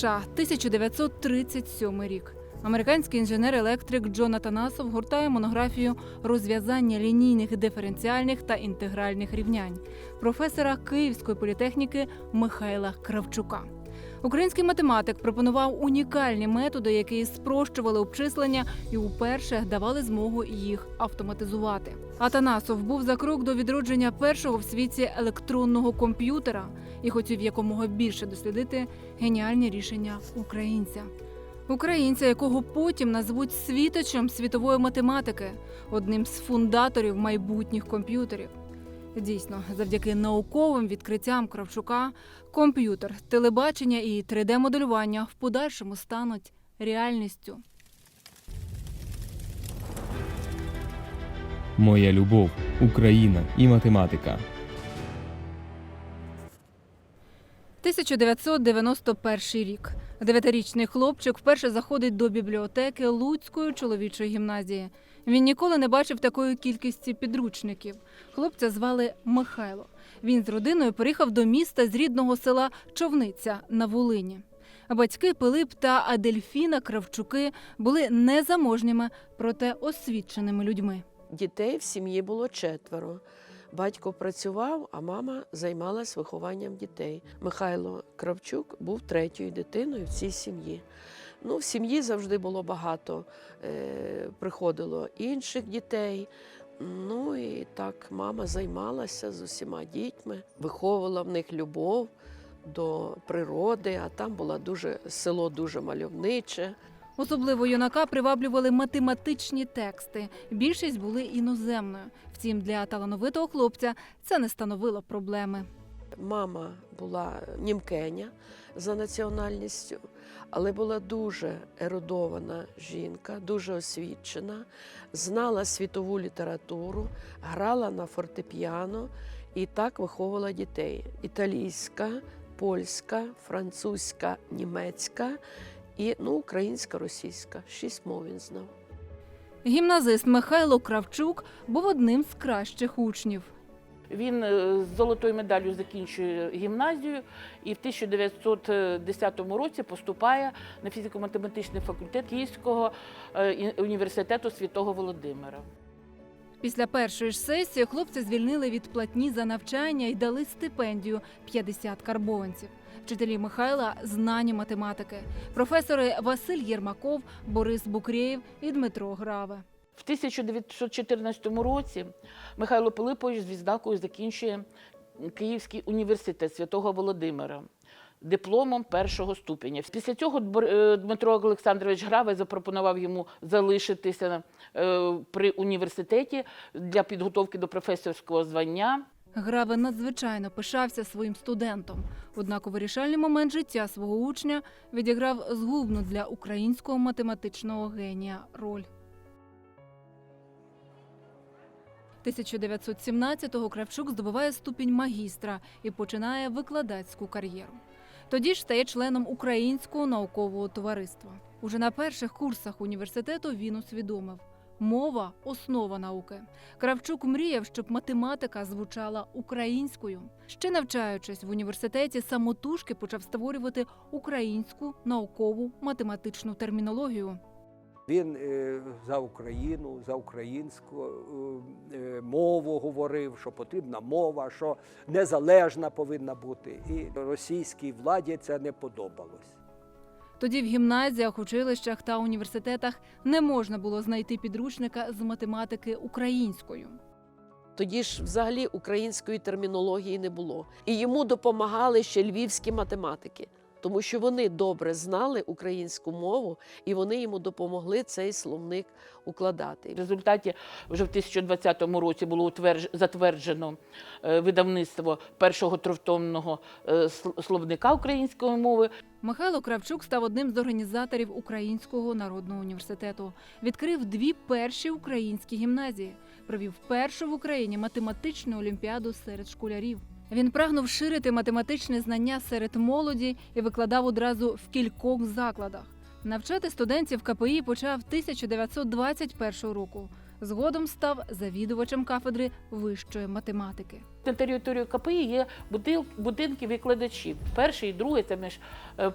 США, 1937 рік. Американський інженер-електрик Джон Атанасов гуртає монографію розв'язання лінійних диференціальних та інтегральних рівнянь професора Київської політехніки Михайла Кравчука. Український математик пропонував унікальні методи, які спрощували обчислення і уперше давали змогу їх автоматизувати. Атанасов був за крок до відродження першого в світі електронного комп'ютера і хотів якомога більше дослідити геніальні рішення українця. Українця, якого потім назвуть світочем світової математики, одним з фундаторів майбутніх комп'ютерів. Дійсно, завдяки науковим відкриттям Кравчука, комп'ютер, телебачення і 3D-моделювання в подальшому стануть реальністю. Моя любов, Україна і математика. 1991 рік. Дев'ятирічний хлопчик вперше заходить до бібліотеки Луцької чоловічої гімназії. Він ніколи не бачив такої кількості підручників. Хлопця звали Михайло. Він з родиною приїхав до міста з рідного села Човниця на Волині. Батьки Пилип та Адельфіна Кравчуки були незаможніми, проте освіченими людьми. Дітей в сім'ї було четверо. Батько працював, а мама займалась вихованням дітей. Михайло Кравчук був третьою дитиною в цій сім'ї. Ну, в сім'ї завжди було багато, е, приходило інших дітей. Ну і так мама займалася з усіма дітьми, виховувала в них любов до природи, а там була дуже село дуже мальовниче. Особливо юнака приваблювали математичні тексти. Більшість були іноземною. Втім, для талановитого хлопця це не становило проблеми. Мама була німкеня за національністю, але була дуже ерудована жінка, дуже освічена, знала світову літературу, грала на фортепіано і так виховувала дітей: італійська, польська, французька, німецька і ну, українська, російська. Шість мов він знав. Гімназист Михайло Кравчук був одним з кращих учнів. Він е, з золотою медаллю закінчує гімназію і в 1910 році поступає на фізико-математичний факультет Київського е, університету Святого Володимира. Після першої ж сесії хлопця звільнили від платні за навчання і дали стипендію 50 карбованців. Вчителі Михайла знані математики, професори Василь Єрмаков, Борис Букреєв і Дмитро Граве. В 1914 році Михайло Пилипович з відзнакою закінчує Київський університет Святого Володимира дипломом першого ступеня. Після цього е, Дмитро Олександрович Граве запропонував йому залишитися е, при університеті для підготовки до професорського звання. Граве надзвичайно пишався своїм студентом. Однак у вирішальний момент життя свого учня відіграв згубну для українського математичного генія роль. 1917-го Кравчук здобуває ступінь магістра і починає викладацьку кар'єру. Тоді ж стає членом Українського наукового товариства. Уже на перших курсах університету він усвідомив мова основа науки. Кравчук мріяв, щоб математика звучала українською. Ще навчаючись в університеті, самотужки почав створювати українську наукову математичну термінологію. Він е, за Україну, за українську е, е, мову говорив, що потрібна мова, що незалежна повинна бути. І російській владі це не подобалось. Тоді в гімназіях, училищах та університетах не можна було знайти підручника з математики українською. Тоді ж взагалі української термінології не було. І йому допомагали ще львівські математики, тому що вони добре знали українську мову і вони йому допомогли цей словник укладати. В результаті вже в 2020 році було затверджено е, видавництво першого трьохтомного е, словника української мови. Михайло Кравчук став одним з організаторів Українського народного університету. Відкрив дві перші українські гімназії, провів першу в Україні математичну олімпіаду серед школярів. Він прагнув ширити математичне знання серед молоді і викладав одразу в кількох закладах. Навчати студентів КПІ почав 1921 року. Згодом став завідувачем кафедри вищої математики. На території КПІ є будинки викладачів. Перший другий це між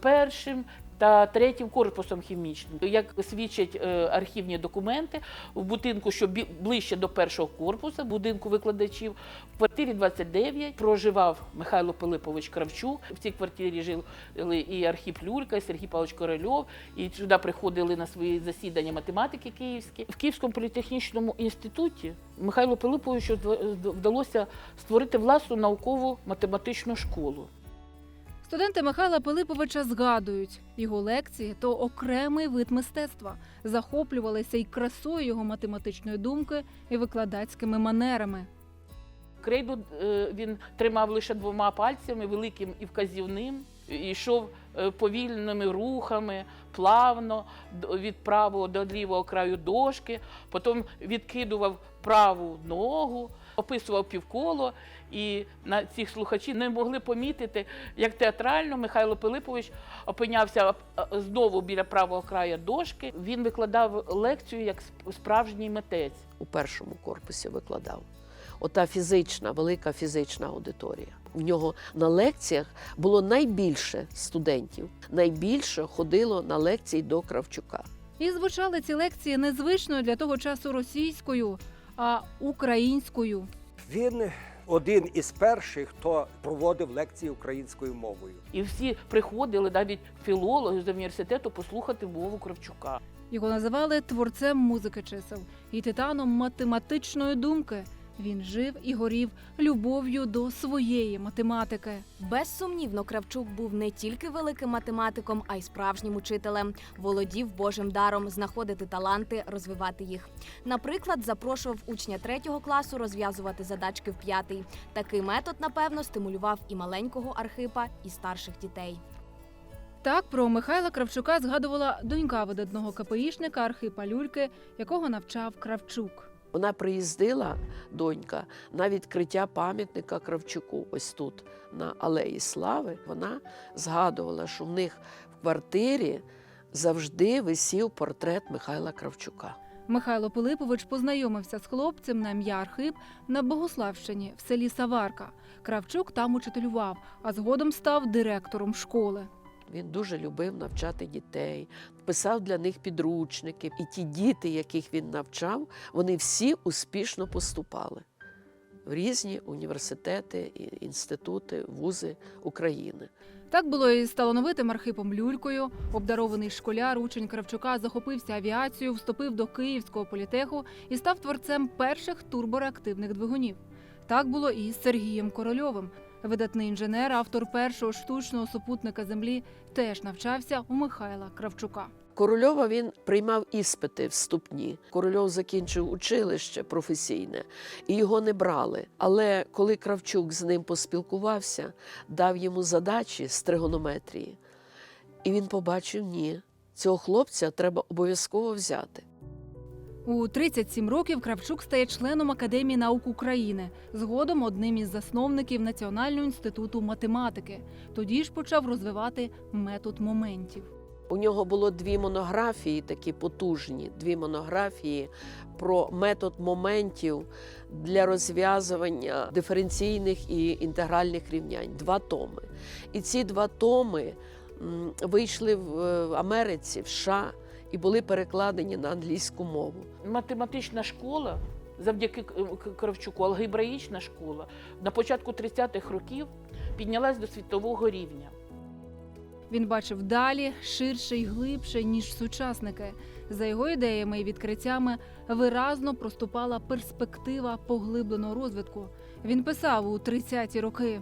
першим та третім корпусом хімічним. Як свідчать е, архівні документи, в будинку, що ближче до першого корпусу, будинку викладачів, в квартирі 29 проживав Михайло Пилипович Кравчук. В цій квартирі жили і Архіп Люлька, і Сергій Павлович Корольов, і сюди приходили на свої засідання математики київські. В Київському політехнічному інституті Михайлу Пилиповичу вд- вдалося створити власну наукову математичну школу. Студенти Михайла Пилиповича згадують, його лекції то окремий вид мистецтва, захоплювалися й красою його математичної думки і викладацькими манерами. Крейду е, він тримав лише двома пальцями, великим і вказівним, і йшов е, повільними рухами, плавно від правого до лівого краю дошки, потім відкидував праву ногу, описував півколо, і на цих слухачі не могли помітити, як театрально Михайло Пилипович опинявся е, знову біля правого краю дошки. Він викладав лекцію як справжній митець. у першому корпусі викладав. Ота фізична, велика фізична аудиторія. В нього на лекціях було найбільше студентів. Найбільше ходило на лекції до Кравчука. І звучали ці лекції незвичною для того часу російською, а українською. Він один із перших, хто проводив лекції українською мовою. І всі приходили, навіть філологи з університету, послухати мову Кравчука. Його називали творцем музики чисел і титаном математичної думки. Він жив і горів любов'ю до своєї математики. Безсумнівно, Кравчук був не тільки великим математиком, а й справжнім учителем. Володів Божим даром знаходити таланти, розвивати їх. Наприклад, запрошував учня третього класу розв'язувати задачки в п'ятий. Такий метод, напевно, стимулював і маленького Архипа, і старших дітей. Так про Михайла Кравчука згадувала донька видатного КПІшника Архипа Люльки, якого навчав Кравчук. Вона приїздила, донька, на відкриття пам'ятника Кравчуку, ось тут, на Алеї Слави. Вона згадувала, що в них в квартирі завжди висів портрет Михайла Кравчука. Михайло Пилипович познайомився з хлопцем на ім'я Архип на Богославщині в селі Саварка. Кравчук там учителював, а згодом став директором школи. Він дуже любив навчати дітей, писав для них підручники. І ті діти, яких він навчав, вони всі успішно поступали в різні університети, інститути, вузи України. Так було і з талановитим Архипом Люлькою. Обдарований школяр, учень Кравчука захопився авіацією, вступив до Київського політеху і став творцем перших турбореактивних двигунів. Так було і з Сергієм Корольовим. Видатний інженер, автор першого штучного супутника Землі, теж навчався у Михайла Кравчука. Корольова він приймав іспити вступні. Корольов закінчив училище професійне і його не брали. Але коли Кравчук з ним поспілкувався, дав йому задачі з тригонометрії, і він побачив, ні, цього хлопця треба обов'язково взяти. У 37 років Кравчук стає членом Академії наук України, згодом одним із засновників Національного інституту математики. Тоді ж почав розвивати метод моментів. У нього було дві монографії, такі потужні, дві монографії про метод моментів для розв'язування диференційних і інтегральних рівнянь. Два томи. І ці два томи вийшли е, в Америці, в США і були перекладені на англійську мову. Математична школа, завдяки Кравчуку, алгебраїчна школа, на початку 30-х років піднялась до світового рівня. Він бачив далі, ширше і глибше, ніж сучасники. За його ідеями і відкриттями виразно проступала перспектива поглибленого розвитку. Він писав у 30-ті роки.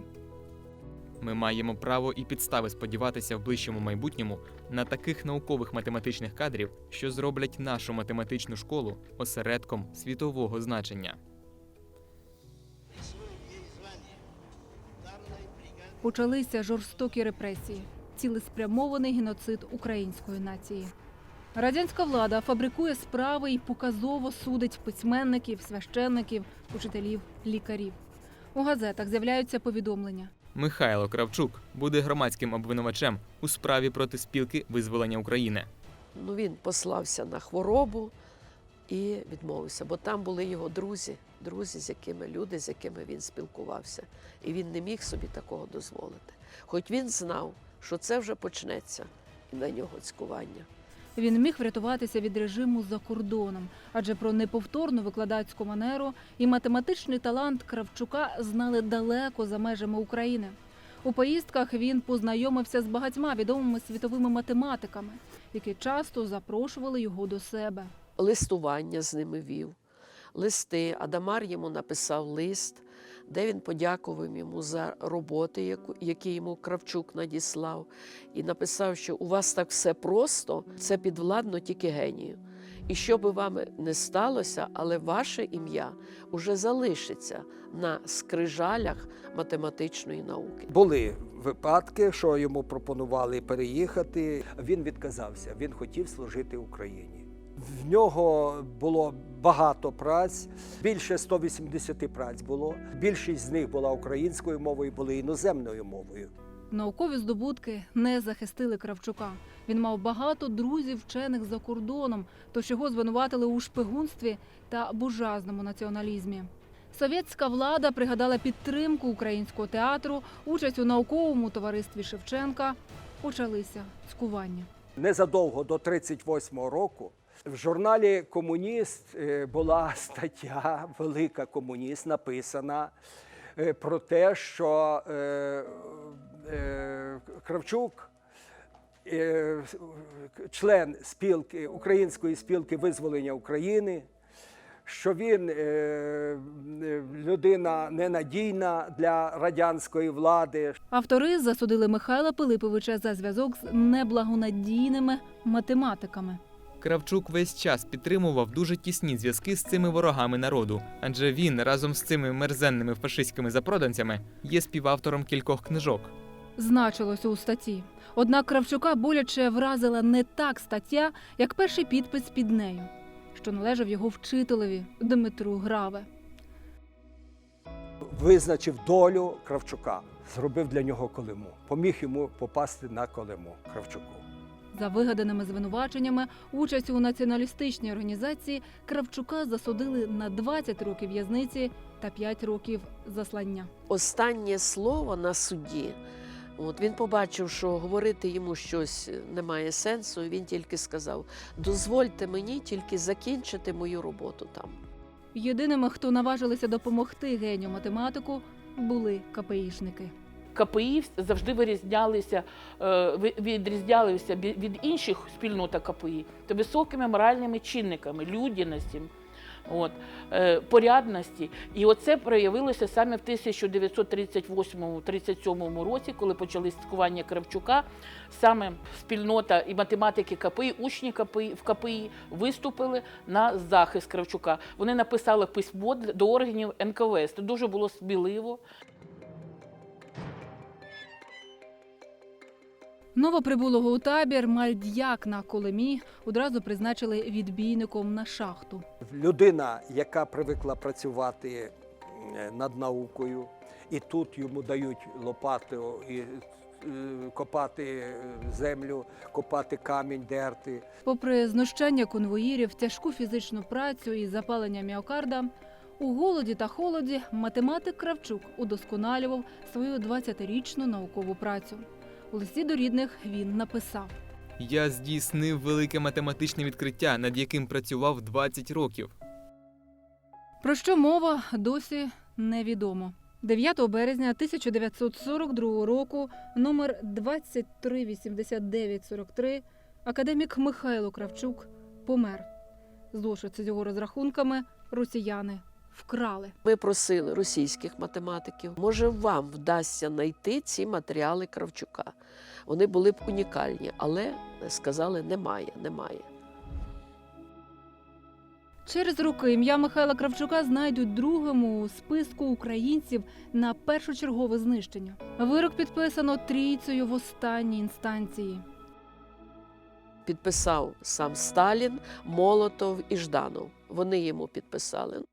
Ми маємо право і підстави сподіватися в ближчому майбутньому на таких наукових математичних кадрів, що зроблять нашу математичну школу осередком світового значення. Почалися жорстокі репресії, цілеспрямований геноцид української нації. Радянська влада фабрикує справи і показово судить письменників, священників, учителів, лікарів. У газетах з'являються повідомлення. Михайло Кравчук буде громадським обвинувачем у справі проти спілки визволення України. Ну, він послався на хворобу і відмовився, бо там були його друзі, друзі, з якими люди, з якими він спілкувався. І він не міг собі такого дозволити. Хоч він знав, що це вже почнеться, і на нього цькування. Він міг врятуватися від режиму за кордоном, адже про неповторну викладацьку манеру і математичний талант Кравчука знали далеко за межами України. У поїздках він познайомився з багатьма відомими світовими математиками, які часто запрошували його до себе. листування з ними вів, листи. Адамар йому написав лист, де він подякував йому за роботи, які йому Кравчук надіслав, і написав, що у вас так все просто, це підвладно тільки генію. І що би вам не сталося, але ваше ім'я уже залишиться на скрижалях математичної науки. Були випадки, що йому пропонували переїхати. Він відказався. Він хотів служити Україні. В нього було багато праць, більше 180 праць було. Більшість з них була українською мовою, були іноземною мовою. Наукові здобутки не захистили Кравчука. Він мав багато друзів вчених за кордоном, тож його звинуватили у шпигунстві та буржуазному націоналізмі. Совєтська влада пригадала підтримку українського театру, участь у науковому товаристві Шевченка. Почалися цькування. Незадовго до 38-го року в журналі Комуніст е, була стаття Велика Комуніст написана е, про те, що е, Кравчук, член спілки Української спілки визволення України, що він людина ненадійна для радянської влади, Автори засудили Михайла Пилиповича за зв'язок з неблагонадійними математиками. Кравчук весь час підтримував дуже тісні зв'язки з цими ворогами народу, адже він разом з цими мерзенними фашистськими запроданцями є співавтором кількох книжок. значилося у статті. Однак Кравчука боляче вразила не так стаття, як перший підпис під нею, що належав його вчителеві Дмитру Граве. визначив долю Кравчука, зробив для нього колиму, поміг йому попасти на колиму Кравчуку. За вигаданими звинуваченнями участь у націоналістичній організації Кравчука засудили на 20 років в'язниці та 5 років заслання. останнє слово на суді. От він побачив, що говорити йому щось немає сенсу, і він тільки сказав: дозвольте мені тільки закінчити мою роботу там. Єдиними, хто наважилися допомогти генію математику, були КПІшники. КПІ завжди вирізнялися, е, відрізнялися від інших спільнот КПІ та високими моральними чинниками, людяності, от, е, порядності. І оце проявилося саме в 1938-37 році, коли почали стикування Кравчука. Саме спільнота і математики КПІ, учні КПІ в КПІ виступили на захист Кравчука. Вони написали письмо до органів НКВС. Це дуже було сміливо. Новоприбулого у табір Мальдяк на Колемі одразу призначили відбійником на шахту. Людина, яка привикла працювати е, над наукою, і тут йому дають лопату і е, копати е, землю, копати камінь, дерти. Попри знущання конвоїрів, тяжку фізичну працю і запалення міокарда, у голоді та холоді математик Кравчук удосконалював свою 20-річну наукову працю. У листі до рідних він написав. Я здійснив велике математичне відкриття, над яким працював 20 років. Про що мова досі невідомо. 9 березня 1942 року, номер 238943, академік Михайло Кравчук помер. Зошит з його розрахунками росіяни вкрали. Ми просили російських математиків, може, вам вдасться знайти ці матеріали Кравчука. Вони були б унікальні, але сказали, немає, немає. Через роки ім'я Михайла Кравчука знайдуть другим у списку українців на першочергове знищення. Вирок підписано трійцею в останній інстанції. Підписав сам Сталін, Молотов і Жданов. Вони йому підписали.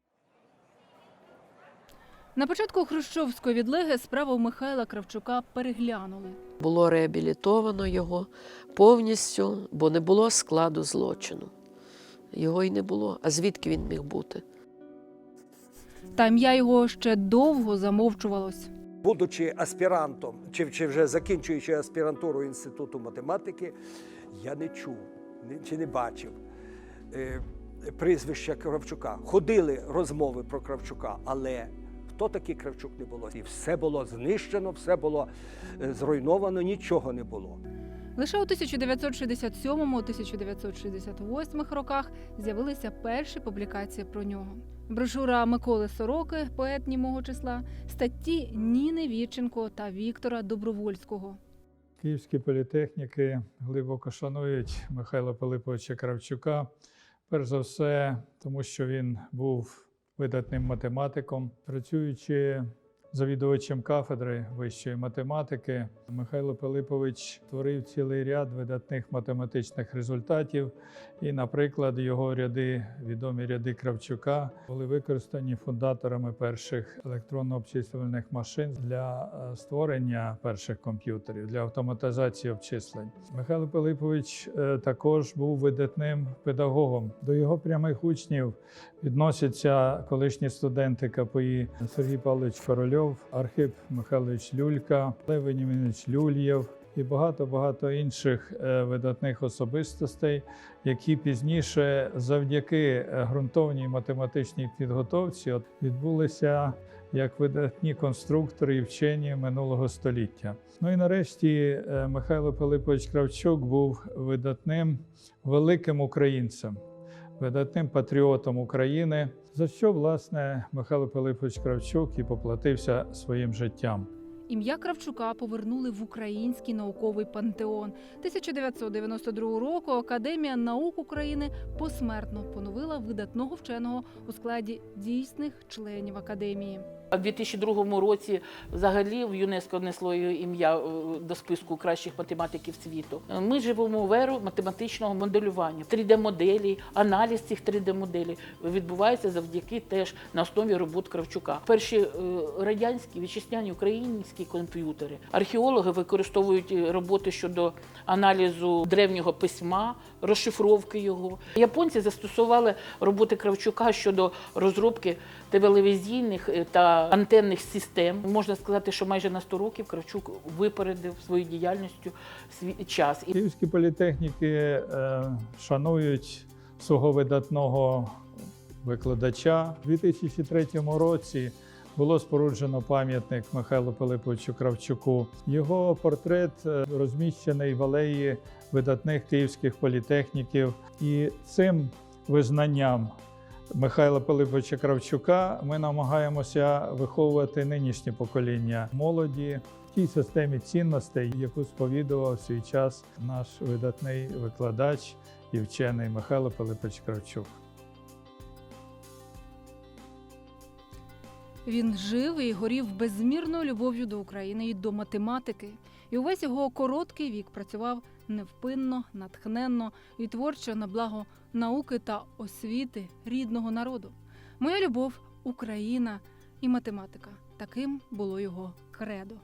На початку хрущовської відлеги справу Михайла Кравчука переглянули. Було реабілітовано його повністю, бо не було складу злочину. Його й не було. А звідки він міг бути? Та ім'я його ще довго замовчувалось. Будучи аспірантом, чи, чи вже закінчуючи аспірантуру Інституту математики, я не чув не- чи не бачив е, прізвища Кравчука. Ходили розмови про Кравчука, але хто такий Кравчук не було? І все було знищено, все було е, зруйновано, нічого не було. Лише у 1967-1968 роках з'явилися перші публікації про нього. Брошура Миколи Сороки, поет німого числа, статті Ніни Вірченко та Віктора Добровольського. Київські політехніки глибоко шанують Михайла Пилиповича Кравчука. Перш за все, тому що він був видатним математиком, працюючи завідувачем кафедри вищої математики, Михайло Пилипович творив цілий ряд видатних математичних результатів. І, наприклад, його ряди, відомі ряди Кравчука, були використані фундаторами перших електронно-обчислювальних машин для е, створення перших комп'ютерів для автоматизації обчислень. Михайло Пилипович е, також був видатним педагогом. До його прямих учнів відносяться колишні студенти КПІ Сергій Павлович Корольов, Архип Михайлович Люлька, Лев Венімінович Люльєв. І багато-багато інших е, видатних особистостей, які пізніше, завдяки е, ґрунтовній математичній підготовці, відбулися як видатні конструктори і вчені минулого століття. Ну і нарешті е, Михайло Пилипович Кравчук був видатним великим українцем, видатним патріотом України, за що власне Михайло Пилипович Кравчук і поплатився своїм життям. Ім'я Кравчука повернули в український науковий пантеон. 1992 року Академія наук України посмертно поновила видатного вченого у складі дійсних членів академії. А в 2002 році взагалі в ЮНЕСКО внесло його ім'я е, до списку кращих математиків світу. Ми живемо в еру математичного моделювання. 3D-моделі, аналіз цих 3D-моделей відбувається завдяки теж на основі робот Кравчука. Перші е, радянські вітчизняні українські комп'ютери. Археологи використовують е, роботи щодо аналізу древнього письма, розшифровки його. Японці застосували роботи Кравчука щодо розробки телевізійних та антенних систем. Можна сказати, що майже на 100 років Кравчук випередив своєю діяльністю свій час. Київські політехніки е, шанують свого видатного викладача. У 2003 році було споруджено пам'ятник Михайлу Пилиповичу Кравчуку. Його портрет е, розміщений в алеї видатних київських політехніків. І цим визнанням Михайла Пилиповича Кравчука ми намагаємося виховувати нинішнє покоління молоді в тій системі цінностей, яку сповідував в свій час наш видатний викладач і вчений Михайло Пилипович Кравчук. Він жив і горів безмірною любов'ю до України і до математики. І увесь його короткий вік працював невпинно, натхненно і творчо на благо науки та освіти рідного народу. Моя любов Україна і математика. Таким було його кредо.